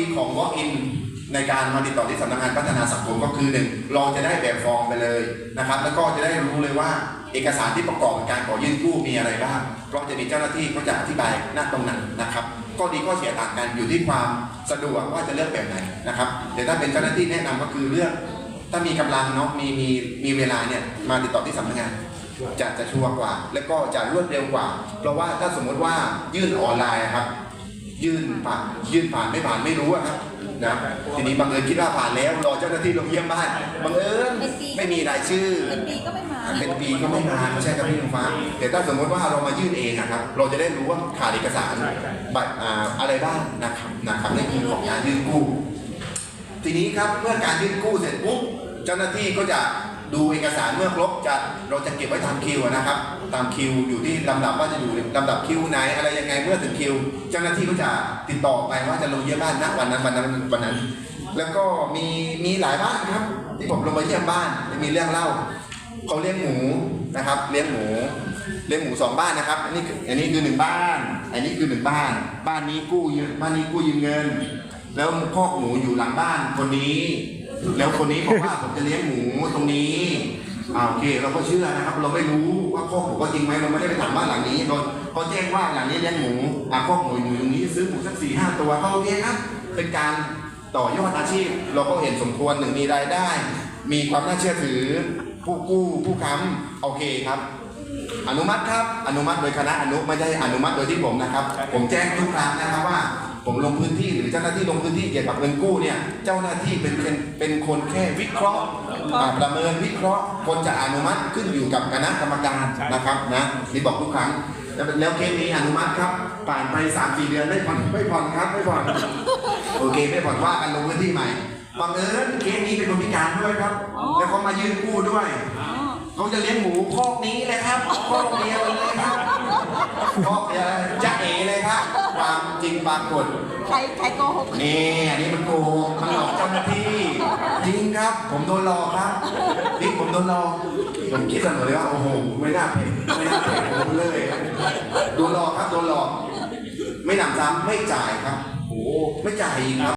ีของ Walk in ในการมาติดต่อที่สำนักงานพัฒนาสังคมก็คือหนึ่งเราจะได้แบบฟอร์มไปเลยนะครับ แล้วก็จะได้รู้เลยว่าเอกสารที่ประกอบการขอยื่นกู้มีอะไรบ้างเพราะจะมีเจ้าหน้าที่เขาจะอธิบายหน้าตรงนั้นนะครับก็ดีก็เสียต่างกันอยู่ที่ความสะดวกว่าจะเลือกแบบไหนนะครับเดี๋ยวถ้าเป็นเจ้าหน้าที่แนะนำก็คือเลือกถ้ามีกำลังเนาะมีมีมีเวลาเนี่ยมาติดต่อที่สำนักงานจะจะชัวร์กว่า แล้วก็จะรวดเร็วกว่า เพราะว่าถ้าสมมติว่ายื่นออนไลน์ครับ ยื่นผ่านยื่นผ่านไม่ผ่านไม่รู้อะครับนะทีนี้บังเอิญคิดว่าผ่านแล้วรอเจ้าหน้าที่ลงเยี่ยมบ้านบังเอิญไม่มีรายชื่อ เป็นปีก็ไม่มาเป็นปีก็ไม่มาไม่ใช่ครับพี่ลุงฟ้าแต่ถ้าสมมติว่าเรามายื่นเองนะครับ เราจะได้รู้ว่าขาดเอกสารบัตรอ่าอะไรบ้างนะครับนะครับในคือของงานยื่นกู้ ทีนี้ครับเมื่อการยื่นกู้เสร็จปุ๊บเจ้าหน้าที่ก็จะ ดูเอกสารเมื่อครบจะเราจะเก็บไว้ตามคิวนะครับ ตามคิวอยู่ที่ลำดับว่าจะอยู่ลำดับคิวไหนอะไรยังไงเมื่อถึงคิว เจ้าหน้าที่ก็จะติดต่อไปว่าจะลงเยี่ยมบ้านณวันนั้นวันนั้นวันนั้น แล้วก็มีมีหลายบ้านครับ ที่ผมลงไปเยี่ยมบ้านมีเรื่องเล่าเขาเลี้ยงหมูนะครับเลี้ยงหมูเลี้ยงหมูสองบ้านนะครับอันนี้อันนี้คือหนึ่งบ้าน อันนี้คือหนึ่งบ้าน บ้านนี้กู้ยืมบ้านนี้กู้ยืมเงิน แล้วคอหมูอยู่หลังบ้านคนนี้ แล้วคนนี้บอกว่าผมจะเลี้ยงหมูตรงนี้ อ่าโอเคเราก็เชื่อนะครับ เราไม่รู้ว่าคอหมูก็จริงไหมเราไม่ได้ไปถามบ้านหลังนี้เราเขาแจ้งว่าหลังนี้เลี้ยงหมูอ่าคอหมูอยู่ตรงนี้ซื้อหมูสักสี่ห้าตัวก็โอเคครับเป็นการต่อยอดอาชีพ เราก็เห็นสมควรหนึ่งมีรายได้ มีความน่าเชื่อถือ ผู้กู้ผู้ค้ำโอเคครับ อนุมัติครับอนุมัติโดยคณะอนุไม่ใช่อนุมัติโดยที่ผมนะครับ ผมแจ้งทุกครั้งนะครับว่า ผมลงพื้นที่ จ้าหน้าที่ลงพื้นที่เกี่ยวกับเงินกู้เนี่ยเจ้าหน้าที่เป็นเป็นเป็นคนแค่วิเคราะห์อ่าประเมินวิเคราะห์คนจะอนุมัติขึ้นอยู่กับคณะกรรมการนะครับนะที่บอกทุกครั้งแล้วแล้วเคสนี้อนุมัติครับผ่านไป3ามสี่เดือนไม่ผ่อนไม่ผ่อนครับไม่ผ่อนโอเคไม่ผ่อนว่ากันลงพื้นที่ใหม่บังเอิญเคสนี้เป็นคนพิการด้วยครับ แล้วเขามายื่นกู้ด้วยอ๋อเขาจะเลี้ยงหมูคอกนี้เลยครับคอกเดียวเลยครับคอกเดียวจะเอเลยครับความจริง ปรากฏ ใครใครโกหกนี่อันนี้มันโกหกมันหลอกเจ้าหน้าที่ จริงครับ ผมโดนหลอกครับจริงผมโดนหลอกผมคิดเสมอเลยว่าโอ้โหไม่น่าเป็นไม่น่าเป็นผมเลยครับโดนหลอกครับโดนหลอก ไม่หนำซ้ำไม่จ่ายครับโอ้โหไม่จ่ายอีกครับ